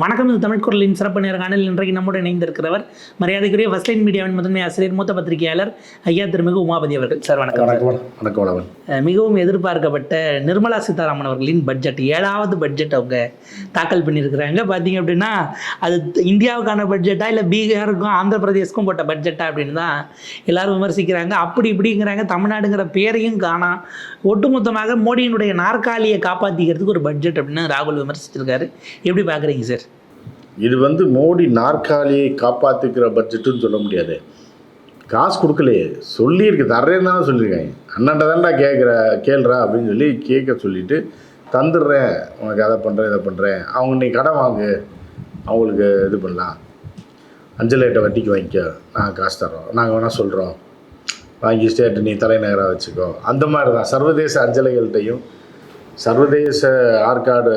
வணக்கம் இது தமிழ் குரலின் சிறப்பு நேர்காணல் இன்றைக்கு நம்முடன் இணைந்திருக்கிறவர் மரியாதைக்குரிய ஃபர்ஸ்ட் லைன் மீடியாவின் முதன்மை ஆசிரியர் மூத்த பத்திரிகையாளர் ஐயா திருமிகு உமாபதி அவர்கள். சார் வணக்கம். வணக்கம் மிகவும் எதிர்பார்க்கப்பட்ட நிர்மலா சீதாராமன் அவர்களின் பட்ஜெட் ஏழாவது பட்ஜெட் அவங்க தாக்கல் பண்ணியிருக்கிறாங்க. பார்த்தீங்க அப்படின்னா அது இந்தியாவுக்கான பட்ஜெட்டா இல்லை பீகாருக்கும் ஆந்திர பிரதேஷ்க்கும் போட்ட பட்ஜெட்டா அப்படின்னு தான் எல்லாரும் விமர்சிக்கிறாங்க. அப்படி இப்படிங்கிறாங்க. தமிழ்நாடுங்கிற பேரையும் காணாம் ஒட்டுமொத்தமாக மோடியினுடைய நாற்காலியை காப்பாற்றிக்கிறதுக்கு ஒரு பட்ஜெட் அப்படின்னு ராகுல் விமர்சிச்சிருக்காரு. எப்படி பார்க்குறீங்க சார்? இது வந்து மோடி நாற்காலியை காப்பாற்றிக்கிற பட்ஜெட்டுன்னு சொல்ல முடியாது. காசு கொடுக்கலையே. சொல்லியிருக்கு. தர்றேன்னு தான் சொல்லியிருக்காங்க. அண்ணன்ட்ட தான்டா கேட்குற கேள்றா அப்படின்னு சொல்லி கேட்க சொல்லிட்டு தந்துடுறேன். உனக்கு அதை பண்ணுறேன் இதை பண்ணுறேன் அவங்க நீ கடன் வாங்கு. அவங்களுக்கு இது பண்ணலாம். அஞ்சலேட்டை வட்டிக்கு வாங்கிக்க. நாங்கள் காசு தர்றோம். நாங்கள் வேணால் சொல்கிறோம் வாங்கி ஸ்டேட்டு நீ தலைநகராக வச்சுக்கோ. அந்த மாதிரி தான் சர்வதேச அஞ்சலைகள்கிட்டையும் சர்வதேச ஆற்காடு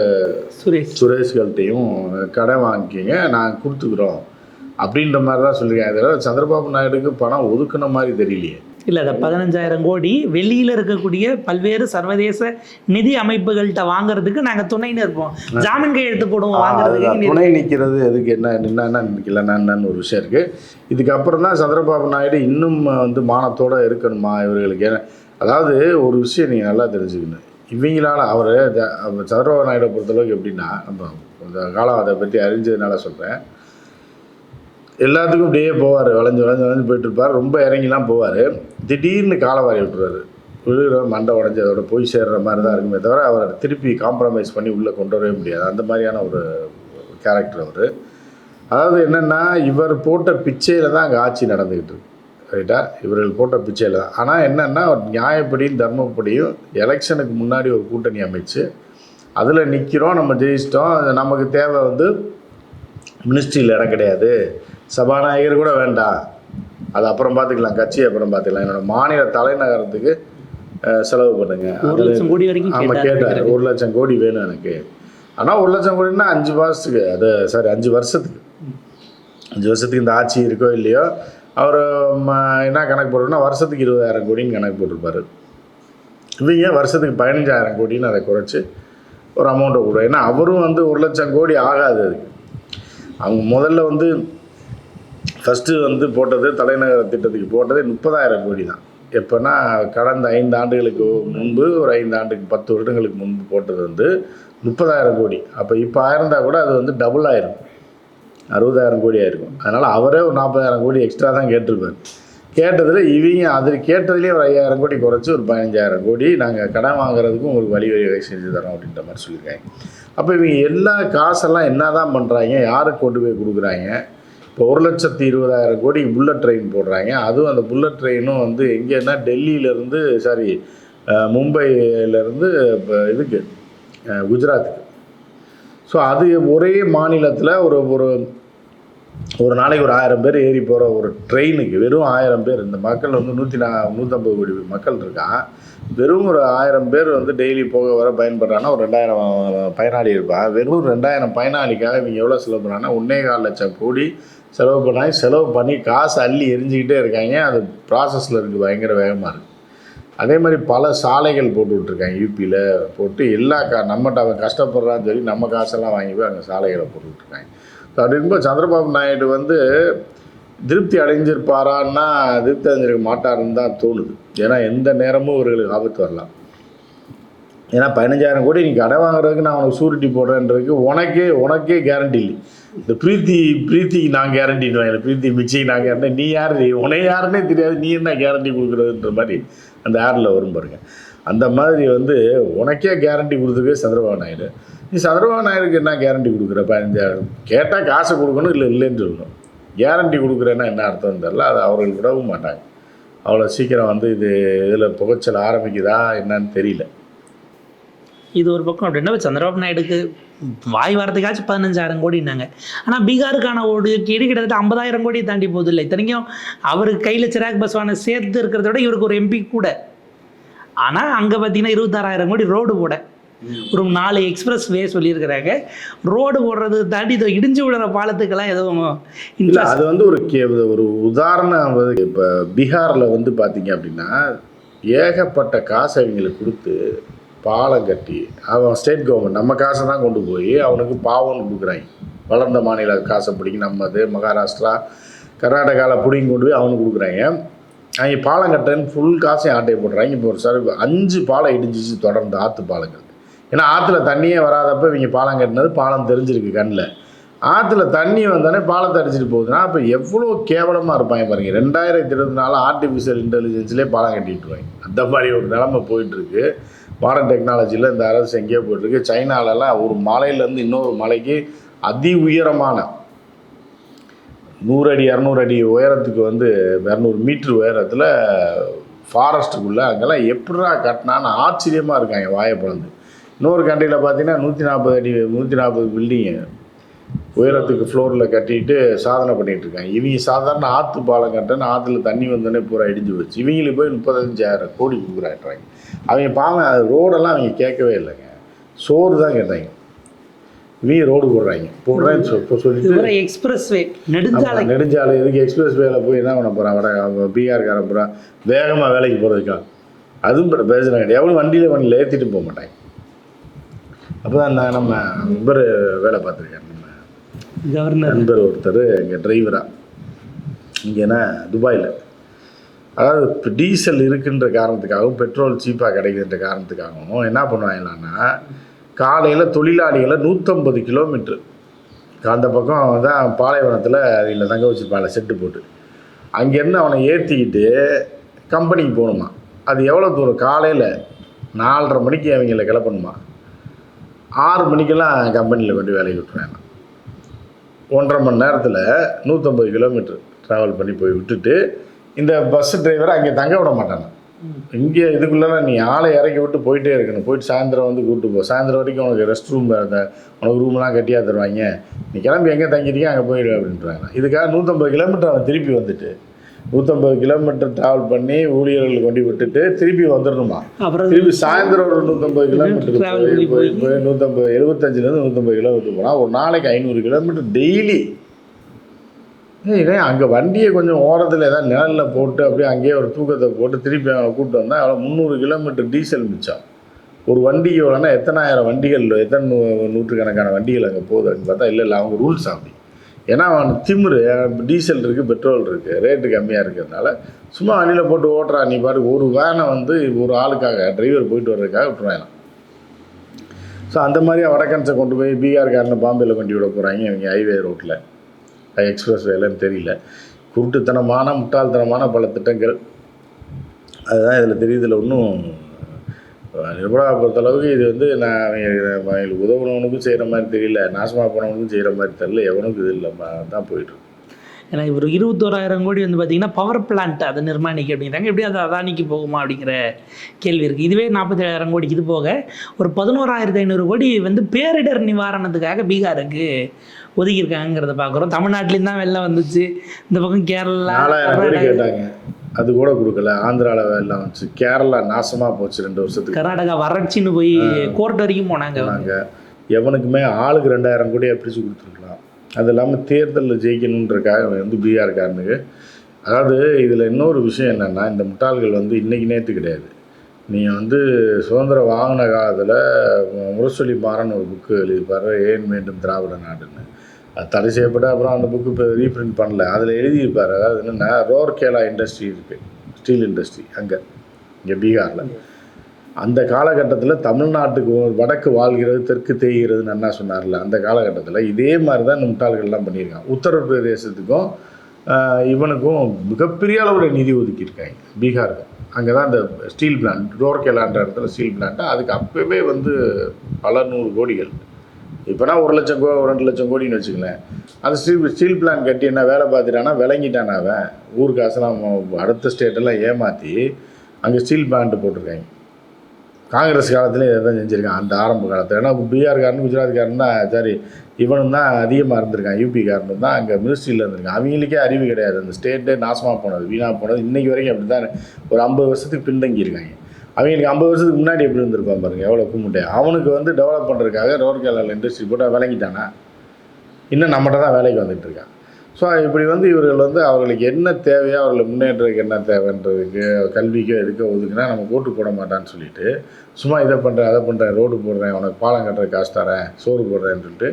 சுரேஷ். சுரேஷ்கள்கிட்டையும் கடன் வாங்கிக்கிங்க நாங்கள் கொடுத்துக்குறோம். அப்படின்ற மாதிரி தான் சொல்லியிருக்காங்க. இதில் சந்திரபாபு நாயுடுக்கு பணம் ஒதுக்குன மாதிரி தெரியலையே. இல்லை அதை பதினஞ்சாயிரம் கோடி வெளியில் இருக்கக்கூடிய பல்வேறு சர்வதேச நிதி அமைப்புகள்கிட்ட வாங்குறதுக்கு நாங்கள் துணைன்னு இருப்போம் ஜாமீன் கையெழுத்து போடுவோம் வாங்குறதுக்கு துணை நிற்கிறது எதுக்கு என்ன நின்னா நிற்கலன்னா என்னன்னு ஒரு விஷயம் இருக்குது இதுக்கப்புறம் தான் சந்திரபாபு நாயுடு இன்னும் வந்து மானத்தோடு இருக்கணுமா இவர்களுக்கு? ஏன்னா அதாவது ஒரு விஷயம் நீங்கள் நல்லா தெரிஞ்சுக்கணும். இவங்களால அவர் சந்திரபாபு நாயுடை பொறுத்தளவுக்கு எப்படின்னா நம்ம இந்த காலம் அதை பற்றி அறிஞ்சதுனால சொல்கிறேன் எல்லாத்துக்கும் இப்படியே போவார் வளைஞ்சு வளைஞ்சு வளைஞ்சு போயிட்டு இருப்பார். ரொம்ப இறங்கிலாம் போவார். திடீர்னு காலை வாரி விட்டுருவார். விழுகிற மண்டை உடஞ்சி அதோட போய் சேர்ற மாதிரி தான் இருக்குமே தவிர அவரை திருப்பி காம்ப்ரமைஸ் பண்ணி உள்ளே கொண்டு வரவே முடியாது. அந்த மாதிரியான ஒரு கேரக்டர் அவர். அதாவது என்னென்னா இவர் போட்ட பிச்சையில் தான் அங்கே ஆட்சி நடந்துக்கிட்டு இருக்கு. ரைட்டா இவர்கள் போட்ட பிச்சையில் தான். ஆனால் என்னென்னா நியாயப்படியும் தர்மப்படியும் எலெக்ஷனுக்கு முன்னாடி ஒரு கூட்டணி அமைச்சு அதில் நிற்கிறோம் நம்ம ஜெயிச்சிட்டோம். நமக்கு தேவை வந்து மினிஸ்ட்ரியில் இடம் கிடையாது. சபாநாயகர் கூட வேண்டாம். அது அப்புறம் பார்த்துக்கலாம். கட்சி அப்புறம் பார்த்துக்கலாம். என்னோட மாநில தலைநகரத்துக்கு செலவு பண்ணுங்க. ஒரு லட்சம் கோடி வரைக்கும் ஆமாம் கேட்டாரு. கேட்டார் ஒரு லட்சம் கோடி வேணும் எனக்கு. ஆனால் ஒரு லட்சம் கோடினா அஞ்சு மாதத்துக்கு அது சாரி அஞ்சு வருஷத்துக்கு. அஞ்சு வருஷத்துக்கு இந்த ஆட்சி இருக்கோ இல்லையோ அவர் என்ன கணக்கு போடுறோம்னா வருஷத்துக்கு இருபதாயிரம் கோடின்னு கணக்கு போட்டிருப்பார். இவங்க வருஷத்துக்கு பதினஞ்சாயிரம் கோடின்னு அதை குறைச்சி ஒரு அமௌண்ட்டை கொடு ஏன்னா அவரும் வந்து ஒரு லட்சம் கோடி ஆகாது அது அவங்க முதல்ல வந்து ஃபஸ்ட்டு வந்து போட்டது தலைநகர திட்டத்துக்கு போட்டது முப்பதாயிரம் கோடி தான். எப்போனா கடந்த ஐந்து ஆண்டுகளுக்கு முன்பு ஒரு ஐந்து ஆண்டுக்கு பத்து வருடங்களுக்கு முன்பு போட்டது வந்து முப்பதாயிரம் கோடி. அப்போ இப்போ ஆயிருந்தா கூட அது வந்து டபுள் ஆயிரும் அறுபதாயிரம் கோடி ஆயிருக்கும். அதனால் அவரே ஒரு நாற்பதாயிரம் கோடி எக்ஸ்ட்ரா தான் கேட்டிருப்பார். கேட்டதில் இவங்க அது கேட்டதுலேயே ஒரு ஐயாயிரம் கோடி குறைச்சி ஒரு பதினஞ்சாயிரம் கோடி நாங்கள் கடன் வாங்குறதுக்கும் உங்களுக்கு வழி வகை செஞ்சு தரோம் அப்படின்ற மாதிரி சொல்லியிருக்காங்க. அப்போ இவங்க எல்லா காசெல்லாம் என்ன தான் பண்ணுறாங்க யாருக்கு கொண்டு போய் கொடுக்குறாங்க? இப்போ ஒரு லட்சத்தி இருபதாயிரம் கோடி புல்லட் ட்ரெயின் போடுறாங்க. அதுவும் அந்த புல்லட் ட்ரெயினும் வந்து எங்கேன்னா டெல்லியிலேருந்து சாரி மும்பையிலேருந்து இப்போ இதுக்கு குஜராத்துக்கு. ஸோ அது ஒரே மாநிலத்தில் ஒரு ஒரு ஒரு நாளைக்கு ஒரு ஆயிரம் பேர் ஏறி போகிற ஒரு ட்ரெயினுக்கு வெறும் ஆயிரம் பேர் இந்த மக்கள் வந்து நூற்றி நா நூற்றம்பது கோடி மக்கள் இருக்கான் வெறும் ஒரு ஆயிரம் பேர் வந்து டெய்லி போக வர பயன்படுறாங்கன்னா ஒரு ரெண்டாயிரம் பயனாளி இருப்பான் வெறும் ரெண்டாயிரம் பயனாளிக்காக இவங்க எவ்வளோ செலவு பண்ணுறாங்கன்னா ஒன்றே கால் லட்சம் கோடி செலவு பண்ணாங்க. செலவு பண்ணி காசு அள்ளி எரிஞ்சிக்கிட்டே இருக்காங்க. அது ப்ராசஸில் இருக்குது பயங்கர வேகமாக இருக்குது அதே மாதிரி பல சாலைகள் போட்டு விட்ருக்காங்க யூபியில் போட்டு எல்லா கா நம்மகிட்ட அவன் கஷ்டப்படுறான்னு சொல்லி நம்ம காசெல்லாம் வாங்கி போய் அங்கே சாலைகளை போட்டு விட்ருக்காங்க அப்படி இருக்கும்போது சந்திரபாபு நாயுடு வந்து திருப்தி அடைஞ்சிருப்பாரான்னா திருப்தி அடைஞ்சிருக்க மாட்டாருன்னு தான் தோணுது. ஏன்னா எந்த நேரமும் இவர்களுக்கு ஆபத்து வரலாம். ஏன்னா பதினஞ்சாயிரம் கோடி நீ கடை வாங்குறதுக்கு நான் உனக்கு சூரிட்டி போடுறேன்றதுக்கு உனக்கே உனக்கே கேரண்டி இல்லை. இந்த பிரீத்தி பிரீத்திக்கு நான் கேரண்டின்னு இல்லை பிரீத்தி மிச்சிக்கு நான் கேரண்டி நீ யார்? உனக்கு யாருன்னே தெரியாது. நீ என்ன கேரண்டி கொடுக்குறதுன்ற மாதிரி அந்த ஆடில் வரும் பாருங்க. அந்த மாதிரி வந்து உனக்கே கேரண்டி கொடுத்துருக்கே சந்திரபாபு நாயுடு. நீ சந்திரபாபு நாயுடுக்கு என்ன கேரண்டி கொடுக்குற? பதினஞ்சாயிரம் கேட்டால் காசை கொடுக்கணும் இல்லை இல்லைன்னு சொல்லணும். கேரண்டி கொடுக்குறேன்னா என்ன அர்த்தம் தெரில அது அவர்கள் விடவும் மாட்டாங்க. அவ்வளோ சீக்கிரம் வந்து இது இதில் புகைச்சல் ஆரம்பிக்குதா என்னன்னு தெரியல. இது ஒரு பக்கம் அப்படின்னா சந்திரபாபு நாயுடுக்கு வாய் வாரத்துக்காச்சும் பதினஞ்சாயிரம் கோடினாங்க ஆனால் பீகாருக்கான ஒதுக்கீடு கிட்டத்தட்ட ஐம்பதாயிரம் கோடி தாண்டி போகுது இல்லை. இத்தனைக்கும் அவருக்கு கையில் சிராக் பஸ்வானை சேர்த்து இருக்கிறத விட இவருக்கு ஒரு எம்பி கூட. ஆனால் அங்கே பார்த்தீங்கன்னா இருபத்தாறாயிரம் கோடி ரோடு போட. ஒரு நாலு எக்ஸ்பிரஸ் வே சொல்லியிருக்கிறாங்க. ரோடு போடுறது தாண்டி இதோ இடிஞ்சு விடுற பாலத்துக்கெல்லாம் எதுவும் இல்லை அது வந்து ஒரு கே ஒரு உதாரணம் இப்போ பீகாரில் வந்து பார்த்தீங்க அப்படின்னா ஏகப்பட்ட காசை அவங்களுக்கு கொடுத்து பாலம் கட்டி அவன் ஸ்டேட் கவர்மெண்ட் நம்ம காசை தான் கொண்டு போய் அவனுக்கு பாவம்னு கொடுக்குறாங்க. வளர்ந்த மாநில காசை பிடிங்கி நம்மது மகாராஷ்டிரா கர்நாடகாவில் பிடிங்கி கொண்டு போய் அவனுக்கு கொடுக்குறாங்க. அவங்க பாலம் கட்டன்னு ஃபுல் காசையும் ஆட்டையை போடுறாங்க. இப்போ ஒரு சார் அஞ்சு பாலம் இடிஞ்சிச்சு தொடர்ந்து ஆற்று பாலங்கள். ஏன்னா ஆற்றுல தண்ணியே வராதப்ப இவங்க பாலம் கட்டினது பாலம் தெரிஞ்சிருக்கு கண்ணில். ஆற்றுல தண்ணி வந்தோடனே பாலத்தை அடிச்சிட்டு போகுதுன்னா அப்போ எவ்வளோ கேவலமாக இருப்பாங்க பாருங்க. ரெண்டாயிரத்தி இருபத்தி நாலு ஆர்டிஃபிஷியல் இன்டெலிஜென்ஸ்லேயே பாலம் கட்டிட்டுருவாங்க அந்த மாதிரி ஒரு நிலமை போயிட்டுருக்கு. மாடர்ன் டெக்னாலஜியில் இந்த அரசு எங்கேயோ போயிட்டுருக்கு. சைனாலலாம் ஒரு மலையிலேருந்து இன்னொரு மலைக்கு அதி உயரமான நூறு அடி இரநூறு அடி உயரத்துக்கு வந்து இரநூறு மீட்ரு உயரத்தில் ஃபாரஸ்ட்டுக்குள்ளே அங்கெல்லாம் எப்படா கட்டினான்னு ஆச்சரியமாக இருக்காங்க வாயை இன்னொரு கண்ட்ரியில் பார்த்தீங்கன்னா நூற்றி நாற்பது அடி நூற்றி நாற்பது பில்டிங்கு உயரத்துக்கு ஃப்ளோரில் கட்டிட்டு சாதனை பண்ணிட்டு இருக்காங்க. இவங்க சாதாரண ஆற்று பாலம் கட்டணும் ஆற்றுல தண்ணி வந்தோடனே பூரா இடிஞ்சு வச்சு இவங்களுக்கு போய் முப்பத்தஞ்சாயிரம் கோடி கொடுக்குறாங்க அவங்க பாவம் ரோடெல்லாம் அவங்க கேட்கவே இல்லைங்க. சோறு தான் கேட்டாங்க. இவங்க ரோடு போடுறாங்க. போடுறேன்னு சொல்லிட்டு இதுவரை எக்ஸ்பிரஸ் வே நெடுஞ்சாலை. நெடுஞ்சாலை. இதுக்கு எக்ஸ்பிரஸ் வேல போய் என்ன பண்ண போகிறான் வட பீகார்காரன் போகிறான் வேகமாக வேலைக்கு போகிறதுக்கா அதுவும் பிர- பிரயோஜனம் கிடையாது. எவ்வளோ வண்டியில் வண்டியில் ஏற்றிட்டு போக மாட்டாங்க. அப்போ தான் நம்ம நண்பர் வேலை பார்த்துருக்காரு. நம்ம கவர்னர். நண்பர் ஒருத்தர் இங்கே டிரைவராக இங்கேனா துபாயில். அதாவது இப்போ டீசல் இருக்குன்ற காரணத்துக்காகவும் பெட்ரோல் சீப்பாக கிடைக்குதுன்ற காரணத்துக்காகவும் என்ன பண்ணுவாங்களான்னா காலையில் தொழிலாளிகளை நூற்றம்பது கிலோமீட்ரு அந்த பக்கம் தான் பாலைவனத்தில் இல்லை தங்க வச்சுருப்பாங்க செட்டு போட்டு. அங்கேருந்து அவனை ஏற்றிக்கிட்டு கம்பெனிக்கு போகணுமா? அது எவ்வளோ தூரம்? காலையில் நாலரை மணிக்கு அவங்கள கிளப்பணுமா? ஆறு மணிக்கெல்லாம் கம்பெனியில் கொண்டு வேலைக்கு விட்டுருவாங்க. ஒன்றரை மணி நேரத்தில் நூற்றம்பது கிலோமீட்டர் ட்ராவல் பண்ணி போய் விட்டுட்டு இந்த பஸ் டிரைவரை அங்கே தங்க விட மாட்டானு இங்கே இதுக்குள்ளே நீ ஆளை இறக்கி விட்டு போயிட்டே இருக்கணும். போயிட்டு சாயந்தரம் வந்து கூப்பிட்டு போ. சாயந்தரம் வரைக்கும் உனக்கு ரெஸ்ட் ரூம் அந்த உனக்கு ரூம்லாம் கட்டியாக தருவாங்க. நீ கிளம்பி எங்கே தங்கிட்டீங்க அங்கே போயிடு அப்படின்றாங்க. இதுக்காக நூற்றம்பது கிலோமீட்டர் அவன் திருப்பி வந்துட்டு நூற்றம்பது கிலோமீட்டர் ட்ராவல் பண்ணி ஊழியர்கள் கொண்டு விட்டுட்டு திருப்பி வந்துடணுமா திருப்பி சாயந்தரம் ஒரு நூற்றம்பது கிலோமீட்டர் போய் போய் நூற்றம்பது எழுபத்தஞ்சிலேருந்து நூற்றம்பது கிலோமீட்டர் போனால் ஒரு நாளைக்கு ஐநூறு கிலோமீட்டர் டெய்லி ஏய் அங்கே வண்டியை கொஞ்சம் ஓரத்தில் ஏதாவது நிழலில் போட்டு அப்படியே அங்கேயே ஒரு தூக்கத்தை போட்டு திருப்பி அவனை கூப்பிட்டு வந்தால் அவ்வளோ முந்நூறு கிலோமீட்டர் டீசல் மிச்சம். ஒரு வண்டிக்கு எவ்வளோனா எத்தனாயிரம் வண்டிகள் எத்தனை நூற்றுக்கணக்கான வண்டிகள் அங்கே போகுது அப்படின்னு பார்த்தா இல்லை இல்லை அவங்க ரூல்ஸ் அப்படி. ஏன்னா அவன் திமிரு டீசல் இருக்குது பெட்ரோல் இருக்குது ரேட்டு கம்மியாக இருக்கிறதுனால சும்மா வண்டியில் போட்டு ஓட்டுறான் நீ பாரு ஒரு வேனை வந்து ஒரு ஆளுக்காக டிரைவர் போயிட்டு வர்றதுக்காக விட்டுருவாங்க ஸோ அந்த மாதிரி வடக்கன்ஸை கொண்டு போய் பீகார்காரன் பாம்பேயில் கொண்டு விட போகிறாங்க இவங்க ஹைவே ரோட்டில் எக்ஸ்பிரஸ் வேலைன்னு தெரியல. குருட்டுத்தனமான முட்டாள்தனமான பல திட்டங்கள். அதுதான் இதில் தெரியுதுல ஒன்றும் நிர்மலா பொறுத்தளவுக்கு இது வந்து நான் அவங்களுக்கு உதவுனவனுக்கும் செய்கிற மாதிரி தெரியல நாசமாக போனவனுக்கும் செய்கிற மாதிரி தெரியல எவனுக்கும் இது இல்லை தான் போயிட்டுருக்கு ஏன்னா இவர் இருபத்தோராயிரம் கோடி வந்து பார்த்தீங்கன்னா பவர் பிளான்ட் அதை நிர்மாணிக்க அப்படிங்கிறாங்க எப்படி அது அதானிக்கு போகுமா அப்படிங்கிற கேள்வி இருக்குது இதுவே நாற்பத்தேழாயிரம் கோடிக்கு இது போக ஒரு பதினோராயிரத்தி ஐநூறு கோடி வந்து பேரிடர் நிவாரணத்துக்காக பீகாருக்கு ஒதுக்கியிருக்காங்கிறத பார்க்குறோம். தமிழ்நாட்டிலேயும் தான் வெள்ளம் வந்துச்சு. இந்த பக்கம் கேரளா கேட்டாங்க. அது கூட கொடுக்கல. ஆந்திராவில் எல்லாம் வந்துச்சு. கேரளா நாசமாக போச்சு ரெண்டு வருஷத்துக்கு. கர்நாடகா வறட்சின்னு போய் கோர்ட் வரைக்கும் போனாங்க. சொன்னாங்க எவனுக்குமே ஆளுக்கு ரெண்டாயிரம் கோடியாக பிரித்து கொடுத்துருக்கலாம். அது இல்லாமல் தேர்தலில் ஜெயிக்கணுன்றக்காக வந்து பீகார்காரனுக்கு அதாவது இதில் இன்னொரு விஷயம் என்னென்னா இந்த முட்டாள்கள் வந்து இன்றைக்கி நேற்று கிடையாது. நீங்கள் வந்து சுதந்திரம் வாங்கின காலத்தில் முரசொலி மாறன் ஒரு புக்கு எழுதிப்பார் ஏன் மீண்டும் திராவிட நாடுன்னு. தடை செய்யப்பட்ட அப்புறம் அந்த புக்கு இப்போ ரீப்ரிண்ட் பண்ணல. அதில் எழுதியிருப்பார். அதாவது என்னென்னா ரோர்கேலா இண்டஸ்ட்ரி இருக்குது ஸ்டீல் இண்டஸ்ட்ரி அங்கே. இங்கே பீகாரில். அந்த காலகட்டத்தில் தமிழ்நாட்டுக்கு வடக்கு வாழ்கிறது தெற்கு தேய்கிறதுன்னு அண்ணா சொன்னார்ல. அந்த காலகட்டத்தில் இதே மாதிரி தான் இந்த முட்டாள்கள்லாம் பண்ணியிருக்காங்க. உத்தரப்பிரதேசத்துக்கும் இவனுக்கும் மிகப்பெரிய அளவில் நிதி ஒதுக்கியிருக்காங்க. பீகாருக்கு அங்கே தான் இந்த ஸ்டீல் பிளான்ட் ரோர்கேலான்ற இடத்துல ஸ்டீல் பிளான்ட்டு அதுக்கு அப்போவே வந்து பல நூறு கோடிகள் இப்போனா ஒரு லட்சம் கோ ரெண்டு லட்சம் கோடின்னு வச்சுக்கலேன் அந்த ஸ்டீல் ஸ்டீல் பிளான் கட்டி என்ன வேலை பார்த்துட்டானா விளங்கிட்டானா அவன். ஊர் காசெல்லாம் அவன் அடுத்த ஸ்டேட்டெல்லாம் ஏமாற்றி அங்கே ஸ்டீல் பிளான்ட் போட்டிருக்காங்க. காங்கிரஸ் காலத்துல இதை தான் செஞ்சுருக்கான் அந்த ஆரம்ப காலத்தில். ஏன்னா பீகார்காரன் குஜராத்காரன் தான் சரி இவனும் தான் அதிகமாக இருந்திருக்கான் யூபிக்காரனும் தான் அங்கே மினிஸ்ட்ரியில் இருந்திருக்கான். அவங்களுக்கே அறிவு கிடையாது. அந்த ஸ்டேட்டே நாசமாக போனது வீணாக போனது. இன்றைக்கி வரைக்கும் அப்படி தான் ஒரு ஐம்பது வருஷத்துக்கு பின்தங்கியிருக்காங்க. அவங்களுக்கு ஐம்பது வருஷத்துக்கு முன்னாடி எப்படி இருந்திருப்பான் பாருங்க எவ்வளோ கும்பிட்டே அவனுக்கு வந்து டெவலப் பண்ணுறதுக்காக ரோர்கேலால் இண்டஸ்ட்ரி போட்டு விளங்கிட்டானா? இன்னும் நம்மகிட்ட தான் வேலைக்கு வந்துட்டு இருக்கான். ஸோ இப்படி வந்து இவர்கள் வந்து அவர்களுக்கு என்ன தேவையோ அவர்களை முன்னேற்றத்துக்கு என்ன தேவைன்றதுக்கு கல்விக்கோ எதுக்கோ ஒதுக்குனா நம்ம ஓட்டு போட மாட்டான்னு சொல்லிட்டு சும்மா இதை பண்ணுறேன் அதை பண்ணுறேன் ரோடு போடுறேன் உனக்கு பாலம் கட்டுற காசு தரேன் சோறு போடுறேன்னு சொல்லிட்டு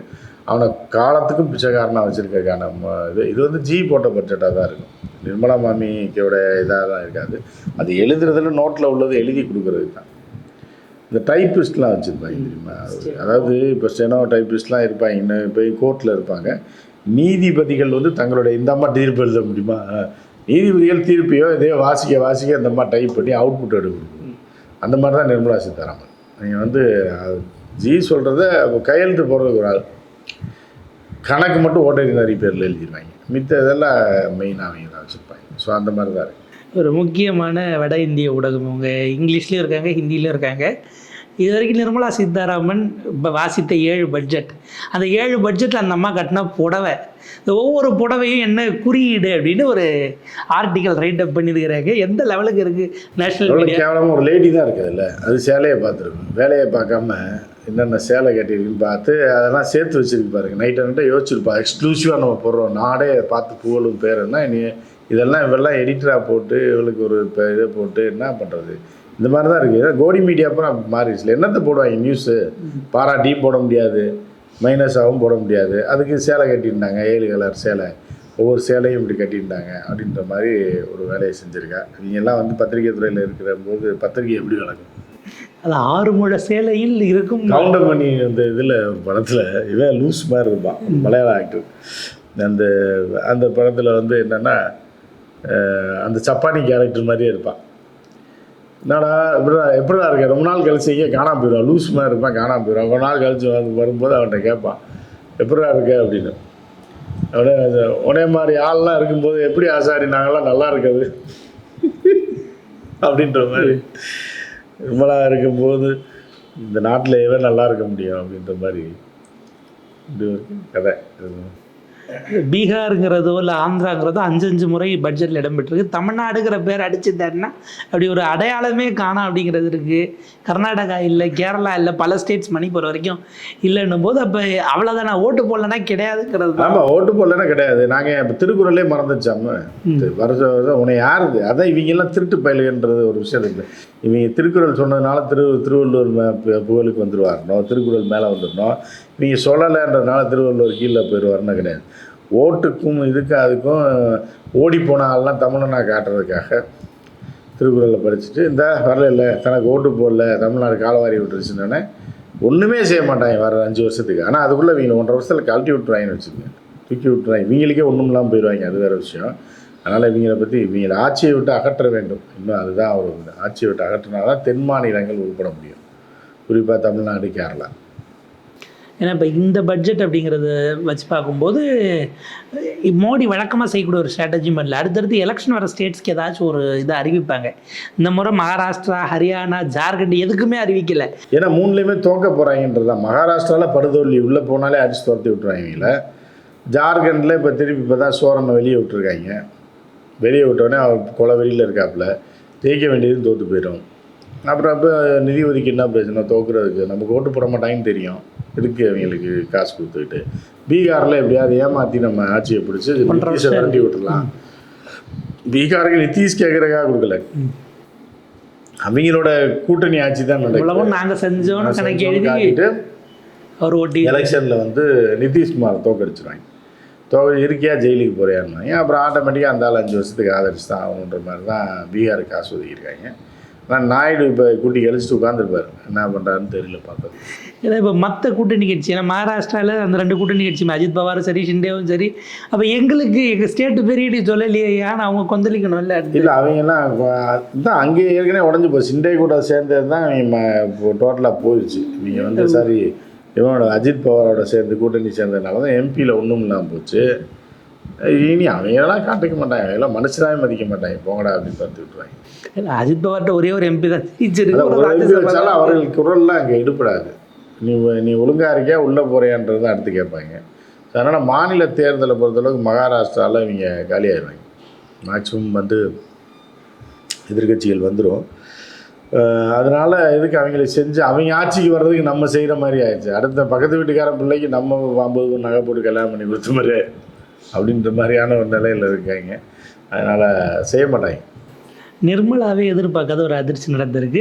அவனை காலத்துக்கும் பிச்சைக்காரனாக வச்சுருக்கான. இது இது வந்து ஜி போட்ட பட்ஜெட்டாக தான் இருக்கும். நிர்மலா மாமிக்கோட இதாக தான் இருக்காது. அது எழுதுறதுல நோட்டில் உள்ளது எழுதி கொடுக்குறது தான். இந்த டைப்பிஸ்ட்லாம் வச்சுருப்பாங்க தெரியுமா? அதாவது இப்போ ஸ்டெனோ டைப்பிஸ்ட்லாம் இருப்பாங்க. இன்னும் போய் கோர்ட்டில் இருப்பாங்க. நீதிபதிகள் வந்து தங்களுடைய இந்த அம்மா தீர்ப்பு எழுத முடியுமா? நீதிபதிகள் தீர்ப்பையோ இதே வாசிக்க வாசிக்க இந்த அம்மா டைப் பண்ணி அவுட்புட் எடுக்கணும் அந்த மாதிரி தான் நிர்மலா சீதாராமன். நீங்கள் வந்து ஜி சொல்கிறத கையெழுத்து போடுறதுக்கு ஒரு ஆள். கணக்கு மட்டும் நிறைய பேரில் எழுதிடுவாங்க மித்த இதெல்லாம் மெயினாக அவங்க தான் வச்சுருப்பாங்க. ஸோ அந்த மாதிரி தான் இருக்கு. ஒரு முக்கியமான வட இந்திய ஊடகம். அவங்க இங்கிலீஷ்லேயும் இருக்காங்க ஹிந்திலையும் இருக்காங்க. இது வரைக்கும் நிர்மலா சீதாராமன் இப்போ வாசித்த ஏழு பட்ஜெட் அந்த ஏழு பட்ஜெட்டில் அந்த அம்மா கட்டின புடவை. இந்த ஒவ்வொரு புடவையும் என்ன குறியீடு அப்படின்னு ஒரு ஆர்டிக்கல் ரைட் அப் பண்ணியிருக்கிறாங்க. எந்த லெவலுக்கு இருக்குது நேஷனல் கேவலமாக ஒரு லேடி தான் இருக்குது அது சேலையை பார்த்துருக்கும். வேலையை பார்க்காம என்னென்ன சேலை கட்டியிருக்குன்னு பார்த்து அதெல்லாம் சேர்த்து வச்சுருக்கு பாருங்க. நைட் நைட்டாக யோசிச்சிருப்பா. எக்ஸ்க்ளூசிவாக நம்ம போடுறோம். நாடே பார்த்து புகழும் பேருன்னா நீ இதெல்லாம் இவெல்லாம் எடிட்டராக போட்டு இவளுக்கு ஒரு இப்போ இதை போட்டு என்ன பண்ணுறது இந்த மாதிரி தான் இருக்குது கோடி மீடியா அப்புறம் மாறிடுச்சு என்னத்தை போடுவாங்க நியூஸு பாராட்டியும் போட முடியாது. மைனஸாகவும் போட முடியாது. அதுக்கு சேலை கட்டியிருந்தாங்க. ஏழு கலர் சேலை. ஒவ்வொரு சேலையும் இப்படி கட்டியிருந்தாங்க. அப்படின்ற மாதிரி ஒரு வேலையை செஞ்சுருக்கா. நீங்கள் எல்லாம் வந்து பத்திரிகை துறையில் இருக்கிற போது பத்திரிகை எப்படி வழங்கும் அது ஆறு முழ சேலையில் இருக்கும் கவுண்டமணி அந்த இதில் படத்தில் இவன் லூஸ் மாதிரி இருப்பான் மலையாள ஆக்டர் அந்த அந்த படத்தில் வந்து என்னென்னா அந்த சப்பானி கேரக்டர் மாதிரியே இருப்பான் என்னடா இப்படிடா எப்படிடா இருக்க? ரொம்ப நாள் கழிச்சு எங்கே காணாம போயிடுவான் லூஸ் மாதிரி இருப்பான் காணாம போயிடுவான் ரொம்ப நாள் கழிச்சு வந்து வரும்போது அவன்கிட்ட கேட்பான் எப்படிடா இருக்க? அப்படின்னு. உடனே உடனே மாதிரி ஆள்லாம் இருக்கும்போது எப்படி ஆசாரி? நாங்களாம் நல்லா இருக்குது அப்படின்ற மாதிரி. விமலா இருக்கும்போது இந்த நாட்டில் எவன் நல்லா இருக்க முடியும் அப்படின்ற மாதிரி இது ஒரு கதை. பீகாருங்கிறதோ இல்லை ஆந்திராங்கிறதோ அஞ்சு அஞ்சு முறை பட்ஜெட்டில் இடம்பெற்றிருக்கு. தமிழ்நாடுங்கிற பேர் அடிச்சுட்டாருன்னா அப்படி ஒரு அடையாளமே காணோம் அப்படிங்கிறது இருக்குது கர்நாடகா இல்லை கேரளா இல்லை பல ஸ்டேட்ஸ் மணிப்பூர் வரைக்கும் இல்லைன்னும் போது அப்போ அவ்வளோதான் நான் ஓட்டு போடலன்னா கிடையாதுங்கிறது ஆமாம் ஓட்டு போடலன்னா கிடையாது. நாங்கள் இப்போ திருக்குறளே மறந்துச்சாம வருஷ வருஷம் உன்னை யாருது அதான் இவங்கெல்லாம் திருட்டு பயலுகன்றது ஒரு விஷயம் இருக்குது இவங்க திருக்குறள் சொன்னதுனால திரு திருவள்ளுவர் புகழுக்கு வந்துருவாரணும் திருக்குறள் மேலே வந்துடணும் நீங்கள் சொல்லலைன்றதுனால திருவள்ளுவர் கீழே போயிடுவாருன்னு கிடையாது. ஓட்டுக்கும் இதுக்கும் அதுக்கும் ஓடி போன ஆள்லாம் நான் காட்டுறதுக்காக திருக்குறளை படிச்சுட்டு இந்த வரல இல்லை தனக்கு ஓட்டு போடல தமிழ்நாடு காலவாரி விட்டுருச்சுன்னொன்னே ஒன்றுமே செய்ய மாட்டாங்க வர அஞ்சு வருஷத்துக்கு. ஆனால் அதுக்குள்ளே இவங்க ஒன்றரை வருஷத்தில் கழட்டி விட்டுறாங்கன்னு வச்சுக்கோங்க. தூக்கி விட்டுறாங்க இவங்களுக்கே ஒன்றும் இல்லாமல் போயிடுவாங்க அது வேறு விஷயம். அதனால் இவங்களை பற்றி இவங்களை ஆட்சியை விட்டு அகற்ற வேண்டும். இன்னும் அதுதான் அவர் ஆட்சியை விட்டு அகற்றினா தான் தென் மாநிலங்கள் உருப்பட முடியும். குறிப்பாக தமிழ்நாடு கேரளா. ஏன்னா இப்போ இந்த பட்ஜெட் அப்படிங்கிறத வச்சு பார்க்கும்போது மோடி வழக்கமாக செய்யக்கூடிய ஒரு ஸ்ட்ராட்டஜி பண்ணல அடுத்தடுத்து எலெக்ஷன் வர ஸ்டேட்ஸ்க்கு ஏதாச்சும் ஒரு இதை அறிவிப்பாங்க. இந்த முறை மகாராஷ்டிரா ஹரியானா ஜார்க்கண்ட் எதுக்குமே அறிவிக்கல. ஏன்னா மூணுலேயுமே தோக்க போகிறாங்கன்றது தான் மகாராஷ்டிராவில் படுதோல்வி உள்ளே போனாலே அடிச்சு துரத்தி விட்டுருவாங்கல்ல ஜார்க்கண்டில் இப்போ திருப்பி இப்போ தான் சோரனை வெளியே விட்டுருக்காங்க. வெளியே விட்டோடனே அவர் கொலை வெளியில் இருக்காப்புல. ஜெயிக்க வேண்டியதுன்னு தோற்று போயிடும் அப்புறம் அப்போ நிதி ஒதுக்கி என்ன பிரச்சனை? தோக்குறதுக்கு. நமக்கு ஓட்டு போட மாட்டாங்கன்னு தெரியும். எதுக்கு அவங்களுக்கு காசு கொடுத்துக்கிட்டு? பீகாரில் எப்படியாவது ஏமாற்றி நம்ம ஆட்சியை பிடிச்சி நிதிஷை விரட்டி விட்டுறலாம் பீகாருக்கு நிதிஷ் கேட்குறக்காக கொடுக்கல. அவங்களோட கூட்டணி ஆட்சி தான் இவ்வளவும் நாங்கள் செஞ்சோன்னு கணக்கு எழுதி காட்டிட்டு அவர் ஓட்டி எலெக்ஷனில் வந்து நிதிஷ்குமார் தோக்கடிச்சிருவாங்க. தோக்க இருக்கியா? ஜெயிலுக்கு போறியான்னு. அப்புறம் ஆட்டோமேட்டிக்காக அந்த ஆள் அஞ்சு வருஷத்துக்கு ஆதரிச்சு தான் ஆகணுன்ற மாதிரி தான் பீகாருக்கு காசு ஒதுக்கியிருக்காங்க. ஆனால் நாயுடு இப்போ கூட்டி கழிச்சிட்டு உட்காந்துருப்பார் என்ன பண்ணுறாருன்னு தெரியல பார்த்தது ஏன்னா இப்போ மற்ற கூட்டணி கட்சி ஏன்னா மகாராஷ்டிராவில் அந்த ரெண்டு கூட்டணி கட்சி அஜித் பவாரும் சரி ஷிண்டேவும் சரி. அப்போ எங்களுக்கு எங்கள் ஸ்டேட்டு பெரிய சொல்லலையே ஏன்னா அவங்க கொந்தளிக்கணும் இல்லை இல்லை அவங்கெல்லாம் தான் அங்கே ஏற்கனவே உடஞ்சி போச்சு. சிண்டே கூட சேர்ந்தது தான் இவங்க டோட்டலாக போயிடுச்சு. இவங்க வந்து சரி இவனோட அஜித் பவாரோட சேர்ந்து கூட்டணி சேர்ந்ததுனால தான் எம்பியில் ஒன்றும் இல்லாமல் போச்சு. இனி அவங்கெல்லாம் காட்டிக்க மாட்டாங்க. எல்லாம் மனுஷனாவே மதிக்க மாட்டாங்க. போங்கடா அப்படின்னு பார்த்து விட்டுருவாங்க. ஏன்னா அஜித் பவார்ட்ட ஒரே ஒரு எம்பி தான். ஒரு வச்சாலும் அவர்கள் குரல்லாம் அங்கே எடுப்படாது நீ நீ ஒழுங்கா இருக்கியா உள்ளே போறியான்றது தான் அடுத்து கேட்பாங்க. அதனால் மாநில தேர்தலை பொறுத்தளவுக்கு மகாராஷ்டிராவில் இவங்க காலியாயிருவாங்க. மேக்ஸிமம் வந்து எதிர்க்கட்சிகள் வந்துடும் அதனால் இதுக்கு அவங்களுக்கு செஞ்சு அவங்க ஆட்சிக்கு வர்றதுக்கு நம்ம செய்கிற மாதிரி ஆயிடுச்சு. அடுத்த பக்கத்து வீட்டுக்கார பிள்ளைக்கு நம்ம ஐம்பது நகை போட்டு கல்யாணம் பண்ணி கொடுத்த மாதிரி. அப்படின்ற மாதிரியான ஒரு நிலையில் இருக்காங்க. அதனால் செய்ய மாட்டாங்க. நிர்மலாவே எதிர்பார்க்காத ஒரு அதிர்ச்சி நடந்திருக்கு.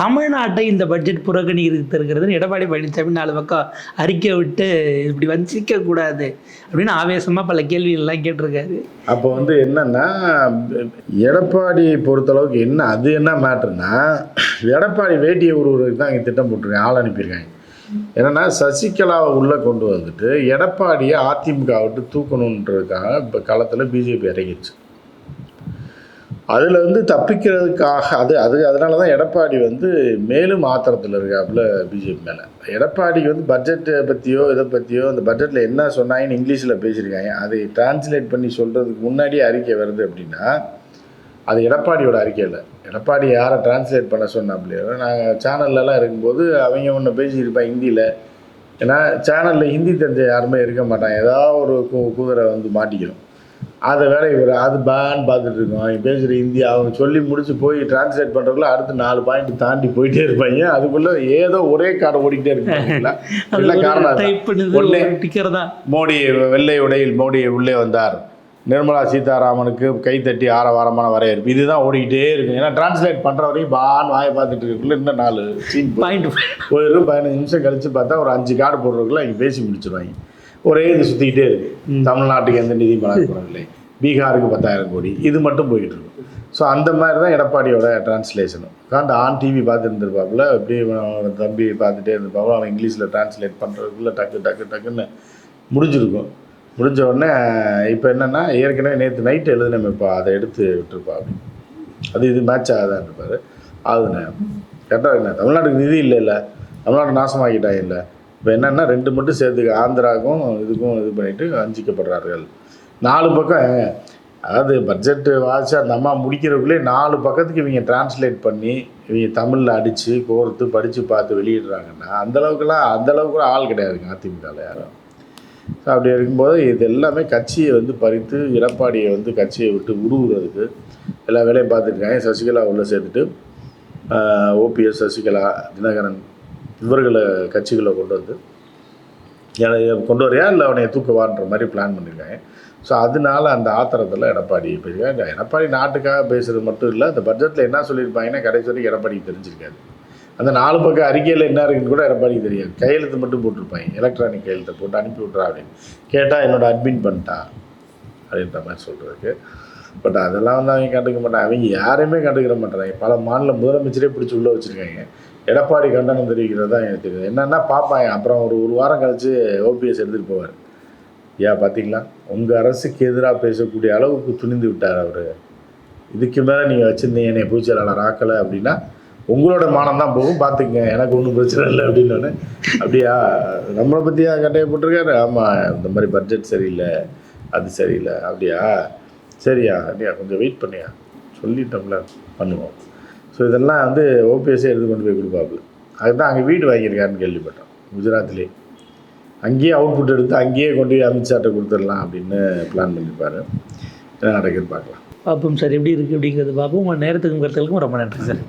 தமிழ்நாட்டை இந்த பட்ஜெட் புறக்கணிக்கிறது எடப்பாடி பழனிசாமி நாலு பக்கம் அறிக்கை விட்டு இப்படி வஞ்சிக்க கூடாது அப்படின்னு ஆவேசமாக பல கேள்விகள்லாம் கேட்டிருக்காரு. அப்போ வந்து என்னன்னா எடப்பாடியை பொறுத்தளவுக்கு என்ன அது என்ன மேட்ருன்னா எடப்பாடி வேட்டியை உருவுறதுக்கு தான் இங்கே திட்டம் போட்டிருக்காங்க ஆள் அனுப்பியிருக்காங்க. என்னன்னா சசிகலாவை உள்ளே கொண்டு வந்துட்டு எடப்பாடியை அதிமுக விட்டு தூக்கணுன்றதுக்காக இப்போ களத்தில் பிஜேபி இறங்கிடுச்சு. அதில் வந்து தப்பிக்கிறதுக்காக அது அது அதனால தான் எடப்பாடி வந்து மேலும் ஆத்திரத்தில் இருக்காப்புல பிஜேபி மேலே. எடப்பாடிக்கு வந்து பட்ஜெட்டை பற்றியோ இதை பற்றியோ அந்த பட்ஜெட்டில் என்ன சொன்னாங்கன்னு இங்கிலீஷில் பேசியிருக்காங்க. அதை டிரான்ஸ்லேட் பண்ணி சொல்கிறதுக்கு முன்னாடியே அறிக்கை வருது அப்படின்னா அது எடப்பாடியோட அறிக்கை இல்லை எடப்பாடி யாரை டிரான்ஸ்லேட் பண்ண சொன்னாப்லையோ நாங்கள் சேனல்லலாம் இருக்கும்போது அவங்க ஒன்று பேசியிருப்பாங்க ஹிந்தியில். ஏன்னா சேனலில் ஹிந்தி தெரிஞ்ச யாருமே இருக்க மாட்டாங்க. ஏதாவது ஒரு கு குதிரை வந்து மாட்டிக்கணும் அதை வேற இவர் அது பேன் பார்த்துட்டு இருக்கோம். அவங்க பேசுகிற ஹிந்தி அவங்க சொல்லி முடிச்சு போய் டிரான்ஸ்லேட் பண்ணுறதுக்குள்ள அடுத்து நாலு பாயிண்ட் தாண்டி போயிட்டே இருப்பாங்க. அதுக்குள்ளே ஏதோ ஒரே காரை ஓடிக்கிட்டே இல்லை? காரணம் மோடி வெள்ளை உடையில் மோடி உள்ளே வந்தார். நிர்மலா சீதாராமனுக்கு கைத்தட்டி ஆரவாரமான வரவேற்பு. இதுதான் ஓடிக்கிட்டே இருக்கும் ஏன்னா டிரான்ஸ்லேட் பண்ணுற வரையும் பான் வாயை பார்த்துட்டு இருக்குள்ள இன்னும் நாலு சீன் பாயிண்ட் போயிடும் பதினஞ்சு நிமிஷம் கழிச்சு பார்த்தா ஒரு அஞ்சு கார்டு போடுறதுக்குள்ள இங்கே பேசி முடிச்சிருவாங்க. ஒரே இது சுற்றிக்கிட்டே இருக்கு. தமிழ்நாட்டுக்கு எந்த நிதி வழங்கப்படவில்லை பீகாருக்கு பத்தாயிரம் கோடி. இது மட்டும் போய்கிட்டு இருக்கும் ஸோ அந்த மாதிரி தான் எடப்பாடியோட டிரான்ஸ்லேஷனும் உட்காந்து ஆன் டிவி பார்த்து இருந்திருப்பாப்புல அப்படியே அவன் தம்பி பார்த்துட்டே இருந்திருப்பாப்புல. அவன் இங்கிலீஷில் டிரான்ஸ்லேட் பண்ணுறதுக்குள்ள டக்கு டக்கு டக்குன்னு முடிஞ்சிருக்கும். முடிஞ்ச உடனே இப்போ என்னென்னா ஏற்கனவே நேற்று நைட்டு எழுதினமேப்பா அதை எடுத்து விட்டுருப்பா அப்படின்னு அது இது மேட்ச் ஆகுதான் இருப்பார். ஆகுதுண்ணே. கரெக்டாக என்ன தமிழ்நாட்டுக்கு நிதி இல்லை இல்லை தமிழ்நாடு நாசமாக்கிட்டாங்க இல்லை. இப்போ என்னென்னா ரெண்டு மட்டும் சேர்த்துக்க ஆந்திராவுக்கும் இதுக்கும் இது பண்ணிவிட்டு வஞ்சிக்கப்படுறார்கள். நாலு பக்கம் அதாவது பட்ஜெட்டு வாசி அந்த அம்மா முடிக்கிறதுக்குள்ளே நாலு பக்கத்துக்கு இவங்க டிரான்ஸ்லேட் பண்ணி இவங்க தமிழில் அடித்து கோர்த்து படித்து பார்த்து வெளியிடுறாங்கன்னா அந்தளவுக்குலாம் அந்தளவுக்குலாம் ஆள் கிடையாதுங்க அதிமுகவில் யாரும். ஸோ அப்படி இருக்கும்போது இது எல்லாமே கட்சியை வந்து பறித்து எடப்பாடியை வந்து கட்சியை விட்டு உருவுறதுக்கு எல்லா வேலையும் பார்த்துருக்காங்க. சசிகலா உள்ளே சேர்த்துட்டு ஓபிஎஸ் சசிகலா தினகரன் இவர்களை கட்சிகளை கொண்டு வந்து கொண்டு வரையா இல்லை அவனை தூக்குவான்ற மாதிரி பிளான் பண்ணியிருக்காங்க. ஸோ அதனால அந்த ஆத்திரத்தில் எடப்பாடி போயிருக்காங்க எடப்பாடி நாட்டுக்காக பேசுகிறது மட்டும் இல்லை அந்த பட்ஜெட்டில் என்ன சொல்லியிருப்பாங்கன்னா கடைசி வரைக்கும் எடப்பாடிக்கு தெரிஞ்சிருக்காது. அந்த நாலு பக்கம் அறிக்கையில் என்ன இருக்குன்னு கூட எடப்பாடிக்கு தெரியாது. கையெழுத்து மட்டும் போட்டிருப்பாங்க. எலக்ட்ரானிக் கையெழுத்தை போட்டு அனுப்பி விட்றா அப்படின்னு. கேட்டால் என்னோட அட்மின் பண்ணிட்டா அப்படின்ற மாதிரி சொல்கிறதுக்கு பட் அதெல்லாம் வந்து அவங்க கண்டுக்க மாட்டாங்க. அவங்க யாரையுமே கண்டுக்கிற மாட்டாங்க. பல மாநில முதலமைச்சரே பிடிச்சி உள்ளே வச்சுருக்காங்க. எடப்பாடி கண்டனம் தெரிவிக்கிறது தான் எனக்கு தெரியுது. என்னென்னா பார்ப்பாங்க அப்புறம் ஒரு ஒரு வாரம் கழித்து ஓபிஎஸ் எடுத்துகிட்டு போவார். ஏன் பார்த்தீங்களா உங்கள் அரசுக்கு எதிராக பேசக்கூடிய அளவுக்கு துணிந்து விட்டார் அவர். இதுக்கு மேலே நீங்கள் வச்சுருந்தீங்க என்னை பூச்செயலாளர் ஆக்கலை அப்படின்னா உங்களோட மானம் தான் போகும். பார்த்துக்கங்க எனக்கு ஒன்றும் பிரச்சனை இல்லை அப்படின்னு அப்படியா நம்மளை பற்றியா கட்டையை போட்டிருக்காரு? ஆமாம் இந்த மாதிரி பட்ஜெட் சரியில்லை அது சரியில்லை. அப்படியா? சரியா அப்படியா கொஞ்சம் வெயிட் பண்ணியா? சொல்லிட்டோம்ல பண்ணுவோம். ஸோ இதெல்லாம் வந்து ஓபிஎஸ்ஸே எடுத்து கொண்டு போய் கொடுப்பாப்புல. அதுதான் அங்கே வீடு வாங்கியிருக்காருன்னு கேள்விப்பட்டோம் குஜராத்லேயே அங்கேயே அவுட்புட் எடுத்து அங்கேயே கொண்டு போய் அமித்ஷாட்ட கொடுத்துடலாம் அப்படின்னு பிளான் பண்ணியிருப்பாரு என்ன நடக்குது பார்க்கலாம். பார்ப்போம் சார் எப்படி இருக்குது அப்படிங்கிறது பார்ப்போம் உங்கள் நேரத்துக்கும் கருத்துக்களுக்கும் ரொம்ப நன்றி சார்.